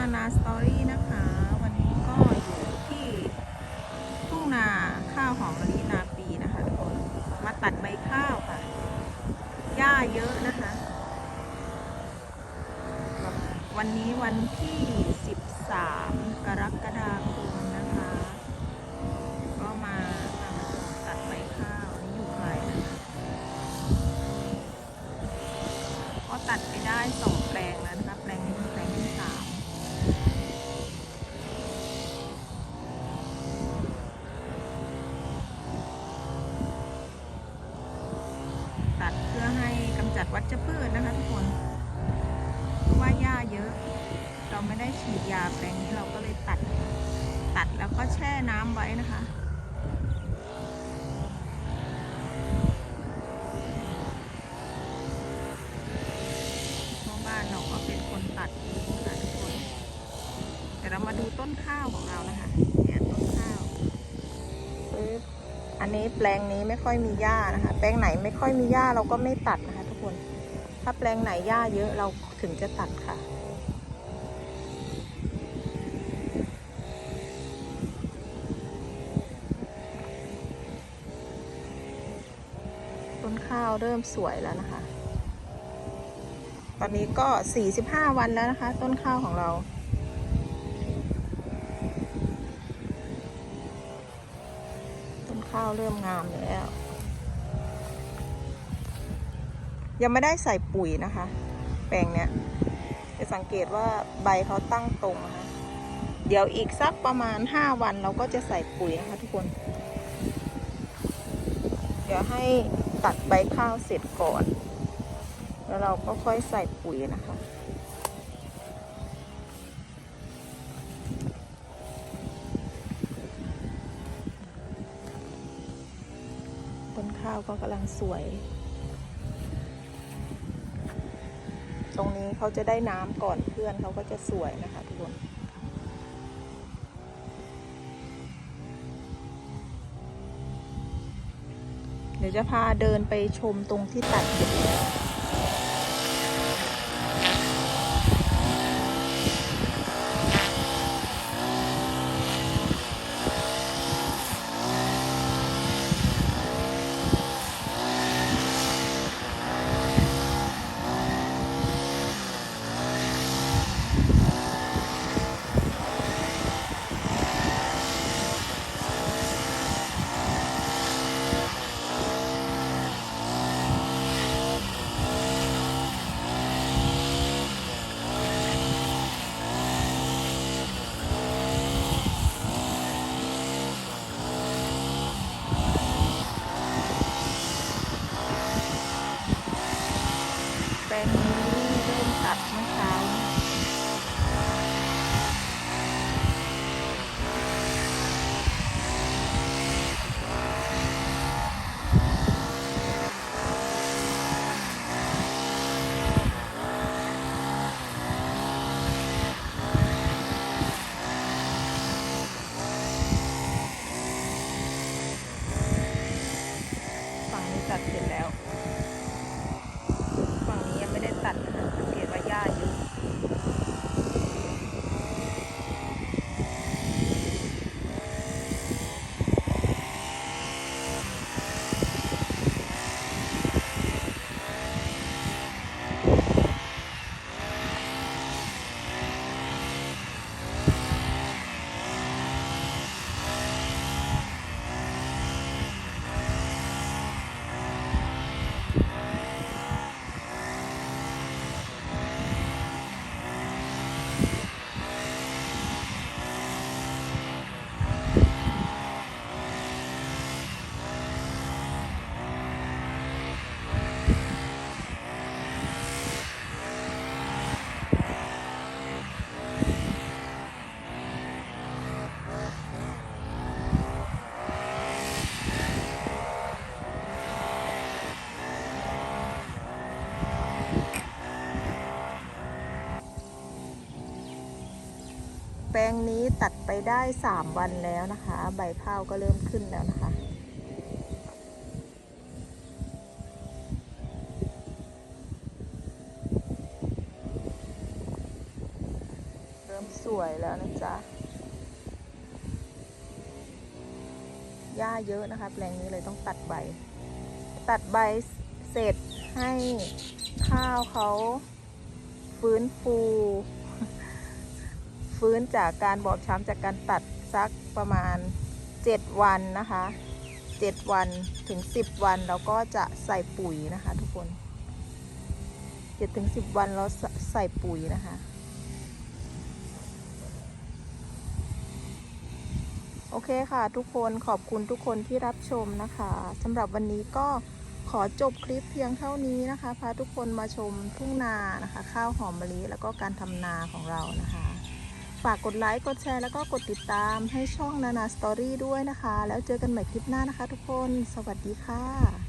นานาสตอรี่นะคะ วันนี้ก็อยู่ที่ทุ่งนาข้าวหอมมะลินาปีนะคะทุกคนมาตัดใบข้าวค่ะหญ้าเยอะนะคะ วันนี้วันที่ 13 กรกฎาคมนะคะ ก็มาตัดใบข้าวนี่อยู่ไกลนะคะก็ตัดไปได้สองแปลงนะคะแปลงนี้เป็นแปลงที่สามตัดเพื่อให้กำ จัดวัชพืชนะคะทุกคนเพราะว่าหญ้าเยอะ เราไม่ได้ฉีดยาแปลงนี้เราก็เลยตัด ตัดแล้วก็แช่น้ำไว้นะคะเพราะบ้านเราก็เป็นคนตัดเองค่ะทุกคนแต่เรามาดูต้นข้าวของเรานะคะเนี่ยต้นข้าวปึ๊บอันนี้แปลงนี้ไม่ค่อยมีหญ้านะคะ แปลงไหนไม่ค่อยมีหญ้าเราก็ไม่ตัดนะคะ ทุกคน ถ้าแปลงไหนหญ้าเยอะเราถึงจะตัดค่ะ ต้นข้าวเริ่มสวยแล้วนะคะ ตอนนี้ก็ 45 วันแล้วนะคะ ต้นข้าวของเราต้นข้าวเริ่มงามแล้ว ยังไม่ได้ใส่ปุ๋ยนะคะ แปลงเนี้ยจะสังเกตว่าใบเขาตั้งตรงนะคะ เดี๋ยวอีกสักประมาณ 5 วันเราก็จะใส่ปุ๋ยนะคะทุกคน เดี๋ยวให้ตัดใบข้าวเสร็จก่อน แล้วเราก็ค่อยใส่ปุ๋ยนะคะต้นข้าวก็กำลังสวย ต รงนี้เขาจะได้น้ำก่อนเพื่อนเขาก็จะสวยนะคะทุกคนเดี๋ยวจะพาเดินไปชมตรงที่ตัดเสร็จแล้ว แปลงนี้เริ่มตัดเมื่อเช้า ฝั่ง นี้ตัดเสร็จแล้ว ฝั่งนี้ยังไม่ได้ตัดนะคะสังเกตว่าหญ้าเยอะแปล งนี้ตัดไปได้ 3 วันแล้วนะคะ ใบข้าวก็เริ่มขึ้นแล้วนะคะ เริ่มสสวยแล้วนะจ๊ะหญ้าเยอะนะคะ แปลงนี้เลยต้องตัดใบ ตัดใบเสร็จให้ข้าวเขาฟื้นฟู ฟื้นจากการบอบช้ำจากการตัดสักประมาณ 7 วันนะคะ 7 วันถึง 10 วันเราก็จะใส่ปุ๋ยนะคะทุกคน7ถึง 10 วันเราใส่ใส่ปุ๋ยนะคะโอเคค่ะทุกคนขอบคุณทุกคนที่รับชมนะคะสำหรับวันนี้ก็ขอจบคลิปเพียงเท่านี้นะคะ พาทุกคนมาชมทุ่งนานะคะ ข้าวหอมมะลิแล้วก็การทำนาของเรานะคะ ฝากกดไลค์ กดแชร์ แล้วก็กดติดตามให้ช่องนานาสตอรี่ด้วยนะคะ แล้วเจอกันใหม่คลิปหน้านะคะทุกคน สวัสดีค่ะ